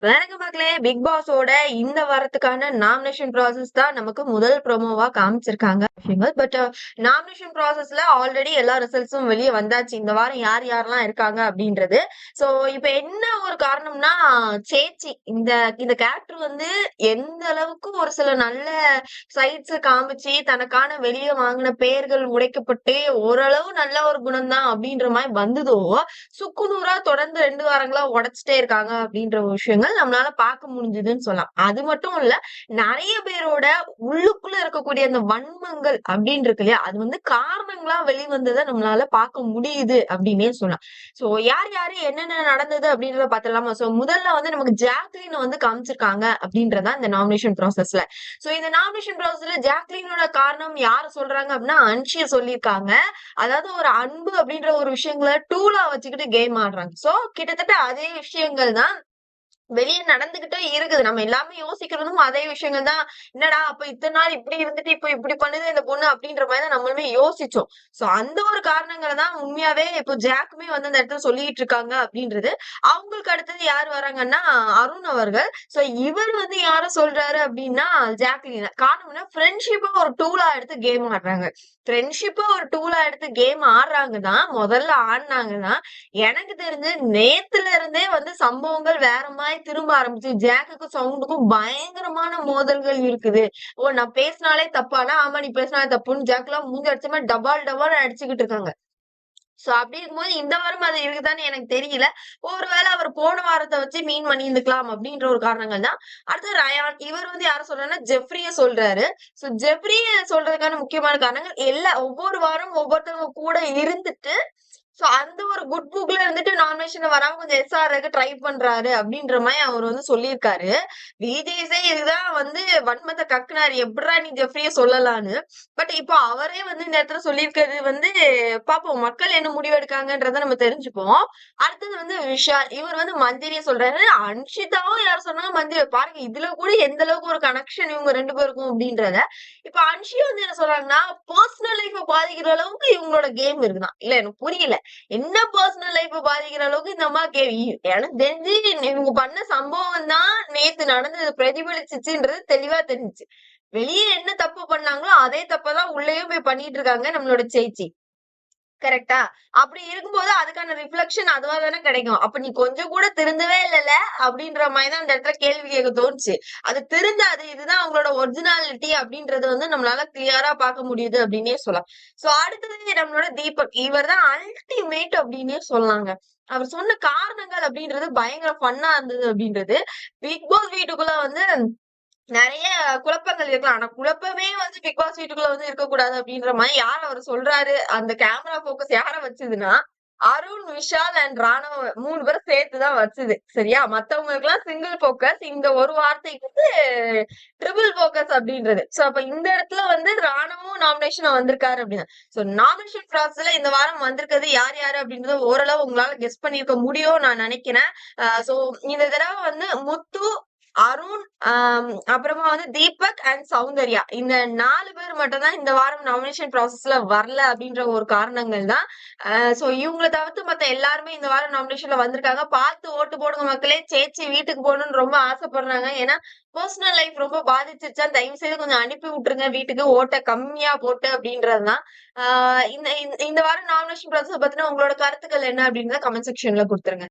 But மக்களே big பாஸோட இந்த வாரத்துக்கான நாமினேஷன் ப்ராசஸ் தான் நமக்கு முதல் ப்ரோமோவா காமிச்சிருக்காங்க விஷயங்கள். பட் நாமினேஷன் ப்ராசஸ்ல ஆல்ரெடி எல்லா ரிசல்ட்ஸும் வெளியே வந்தாச்சு. இந்த வாரம் யார் யாரெல்லாம் இருக்காங்க அப்படின்றது. சோ இப்ப என்ன ஒரு காரணம்னா சேச்சி இந்த இந்த கேரக்டர் வந்து எந்த அளவுக்கு ஒரு சில நல்ல சைட்ஸ் காமிச்சு தனக்கான வெளியே வாங்கின பெயர்கள் உடைக்கப்பட்டு ஓரளவு நல்ல ஒரு குணம் தான் அப்படின்ற மாதிரி வந்ததோ சுக்குநூறா தொடர்ந்து ரெண்டு வாரங்களா உடைச்சிட்டே இருக்காங்க அப்படின்ற விஷயங்கள் நம்மளால பார்க்க முடிஞ்சதுன்னு சொல்லலாம். அது மட்டும் இல்ல நிறைய பேரோட உள்ளுக்குள்ள இருக்கக்கூடிய அந்த வன்மங்கள் அப்படின்னு இருக்கு இல்லையா? அது வந்து காரணங்களா வெளிவந்ததை நம்மளால பார்க்க முடியுது அப்படின்னே சொல்லலாம். சோ யார் யாரு என்னென்ன நடந்தது அப்படின்றத பார்த்தலாமா சோ முதல்ல வந்து நமக்கு ஜாக்லின் வந்து காமிச்சிருக்காங்க அப்படின்றதா இந்த நாமினேஷன் ப்ராசஸ்ல சோ இந்த நாமினேஷன் ப்ராசஸ்ல ஜாக்லினோட காரணம் யார் சொல்றாங்க அப்படின்னா அன்ஷிய சொல்லியிருக்காங்க. அதாவது ஒரு அன்பு அப்படின்ற ஒரு விஷயங்களை டூலா வச்சுக்கிட்டு கேம் ஆடுறாங்க. சோ கிட்டத்தட்ட அதே விஷயங்கள் தான் வெளியே நடந்துகிட்டே இருக்குது. நம்ம எல்லாமே யோசிக்கிறதும் அதே விஷயங்கள் தான். என்னடா அப்ப இத்தனை நாள் இப்படி இருந்துட்டு இப்ப இப்படி பண்ணுது இந்த பொண்ணு அப்படின்ற மாதிரி தான் நம்மளுமே யோசிச்சோம். சோ அந்த ஒரு காரணங்களை தான் உண்மையாவே இப்போ ஜாக்குமே வந்து அந்த இடத்துல சொல்லிட்டு இருக்காங்க அப்படின்றது. அவங்களுக்கு அடுத்தது யார் வராங்கன்னா அருண் அவர்கள். சோ இவர் வந்து யார சொல்றாரு அப்படின்னா ஜாக்லின் காரணம்னா ஃப்ரெண்ட்ஷிப்பை ஒரு டூலா எடுத்து கேம் ஆடுறாங்க. ஃப்ரெண்ட்ஷிப்பை ஒரு டூலா எடுத்து கேம் ஆடுறாங்க தான் முதல்ல ஆடினாங்கன்னா எனக்கு தெரிஞ்சு நேத்துல இருந்தே வந்து சம்பவங்கள் வேற மாதிரி திரும்ப ஆரம்பிச்சு ஜாக்குக்கும் சவுண்டுக்கும் பயங்கரமான மோதல்கள் இருக்குது. ஓ நான் பேசினாலே தப்பானா? ஆமா நீ பேசினாலே தப்புன்னு ஜாக் எல்லாம் மூஞ்சி அடிச்ச மாதிரி டபால் டபால் அடிச்சுக்கிட்டு இருக்காங்க. சோ அப்படி இருக்கும்போது இந்த வாரம் அது இருக்குதான்னு எனக்கு தெரியல. ஒருவேளை அவர் போன வாரத்தை வச்சு மீன் பண்ணியிருந்துக்கலாம் அப்படின்ற ஒரு காரணங்கள் தான். அடுத்து ரயான் இவர் வந்து யார சொல்றாருன்னா ஜெஃப்ரிய சொல்றாரு. சோ ஜெஃப்ரிய சொல்றதுக்கான முக்கியமான காரணங்கள் எல்லா ஒவ்வொரு வாரம் ஒவ்வொருத்தவங்க கூட இருந்துட்டு சோ அந்த ஒரு குட் புக்ல இருந்துட்டு நாமினேஷன் வராம கொஞ்சம் எஸ்ஆர்க்கு ட்ரை பண்றாரு அப்படின்ற மாதிரி அவர் வந்து சொல்லியிருக்காரு. விஜேஸே இதுதான் வந்து வன்மத்தை கக்குனாரு. எப்படா நீ ஜெஃப்ரிய சொல்லலான்னு பட் இப்போ அவரே வந்து இந்த இடத்துல சொல்லியிருக்கிறது வந்து பாப்போம் மக்கள் என்ன முடிவெடுக்காங்கன்றத நம்ம தெரிஞ்சுப்போம். அடுத்தது வந்து விஷால் இவர் வந்து மந்திரிய சொல்றாரு. அன்ஷிதாவும் யார் சொன்னாங்க மந்திரி பாருங்க இதுல கூட எந்த அளவுக்கு ஒரு கனெக்ஷன் இவங்க ரெண்டு பேருக்கும் அப்படின்றத. இப்ப அன்ஷி வந்து என்ன சொல்றாங்கன்னா பர்சனல் லைஃப பாதிக்கிற அளவுக்கு இவங்களோட கேம் இருக்குதான். இல்ல எனக்கு புரியல. என்ன பர்சனல் லைஃப பாதிக்கிற அளவுக்கு இந்த அம்மா கே எனக்கு தெரிஞ்சு இவங்க பண்ண சம்பவம் தான் நேத்து நடந்தது பிரதிபலிச்சுன்றது தெளிவா தெரிஞ்சுச்சு. வெளியே என்ன தப்பு பண்ணாங்களோ அதே தப்பதான் உள்ளேயும் போய் பண்ணிட்டு இருக்காங்க நம்மளோட சேச்சி. கரெக்டா அப்படி இருக்கும்போது அதுக்கான ரிஃப்ளெக்ஷன் அதுவா தானே கிடைக்கும். அப்ப நீ கொஞ்சம் கூட திருந்தவே இல்லைல்ல? அப்படின்ற மாதிரி தான் அந்த இடத்துல கேள்வி கேட்க தோணுச்சு. அது திருந்தாது இதுதான் அவங்களோட ஒரிஜினாலிட்டி அப்படின்றது வந்து நம்மளால கிளியரா பார்க்க முடியுது அப்படின்னே சொல்லலாம். சோ அடுத்தது நம்மளோட தீபக். இவர் தான் அல்டிமேட் அப்படின்னே சொல்லாங்க அவர் சொன்ன காரணங்கள் அப்படின்றது பயங்கர ஃபன்னா இருந்தது அப்படின்றது. பிக் பாஸ் வீட்டுக்குள்ள வந்து நிறைய குழப்பங்கள் இருக்கலாம். ஆனா குழப்பமே வந்து பிக் பாஸ் வீட்டுக்குள்ள வந்து இருக்கக்கூடாது அப்படின்ற மாதிரி யார் அவர் சொல்றாரு? அந்த கேமரா போக்கஸ் யார வச்சதுன்னா அருண் விஷால் அண்ட் ராணவ மூணு பேரும் சேர்த்துதான் வச்சுது. சரியா? மத்தவங்களுக்கு எல்லாம் சிங்கிள் போக்கஸ் இந்த ஒரு வார்த்தைக்கு வந்து ட்ரிபிள் போக்கஸ் அப்படின்றது. சோ அப்ப இந்த இடத்துல வந்து ராணுவம் நாமினேஷன் வந்திருக்காரு அப்படின்னா சோ நாமினேஷன் ப்ராசஸ்ல இந்த வாரம் வந்திருக்கிறது யார் யாரு அப்படின்றது ஓரளவு உங்களால கெஸ் பண்ணிருக்க முடியும் நான் நினைக்கிறேன். சோ இந்த தடவை வந்து முத்து அருண் அப்புறமா வந்து தீபக் அண்ட் சௌந்தர்யா. இந்த நாலு பேர் மட்டும் தான் இந்த வாரம் நாமினேஷன் ப்ராசஸ்ல வரல அப்படின்ற ஒரு காரணங்கள் தான். சோ இவங்களை தவிர்த்து மத்த எல்லாருமே இந்த வாரம் நாமினேஷன்ல வந்திருக்காங்க. பார்த்து ஓட்டு போடுங்க மக்களே. சேச்சி வீட்டுக்கு போகணும்னு ரொம்ப ஆசைப்படுறாங்க. ஏன்னா பர்சனல் லைஃப் ரொம்ப பாதிச்சிருச்சா? தயவு செய்து கொஞ்சம் அனுப்பி விட்டுருங்க. வீட்டுக்கு ஓட்ட கம்மியா போட்டு அப்படின்றதுதான் இந்த இந்த வாரம் நாமினேஷன் ப்ராசஸ் பத்தின உங்களோட கருத்துக்கள் என்ன அப்படின்றத கமெண்ட் செக்ஷன்ல கொடுத்துருங்க.